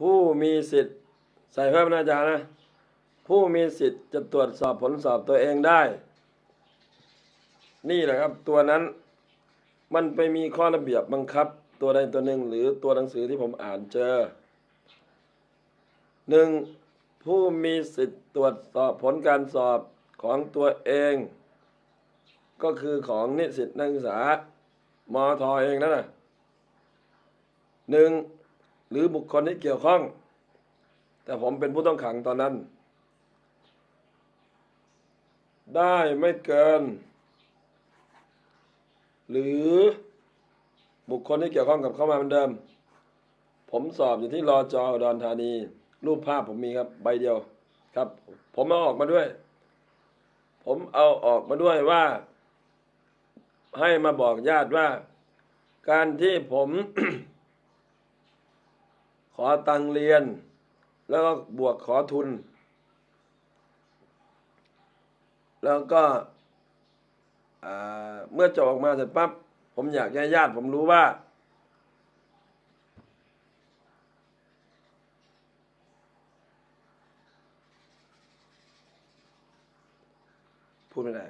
ผู้มีสิทธิ์ ใส่เพิ่มนะอาจารย์นะ ผู้มีสิทธิ์จะตรวจสอบผลสอบตัวเองได้ นี่แหละครับตัวนั้นมันไปมีข้อระเบียบบังคับ ตัวใดตัวหนึ่งหรือตัวหนังสือที่ผมอ่านเจอหนึ่งผู้มีสิทธิ์ตรวจสอบผลการสอบของตัวเอง ก็คือของนิสิตนักศึกษามอทอเองนั่นนะหนึ่ง หรือบุคคลที่เกี่ยวข้อง แต่ผมเป็นผู้ต้องขังตอนนั้น ได้ไม่เกิน หรือบุคคลที่เกี่ยวข้องกับเข้ามาเหมือนเดิม ผมสอบอยู่ที่รอจออุดรธานี รูปภาพผมมีครับ ใบเดียวครับ ผมเอาออกมาด้วย ผมเอาออกมาด้วยว่า ให้มาบอกญาติว่า การที่ผม อตังเรียน แล้วก็บวกขอทุน แล้วก็เมื่อจบออกมาเสร็จปั๊บผมอยากให้ญาติผมรู้ว่า พูดไม่ได้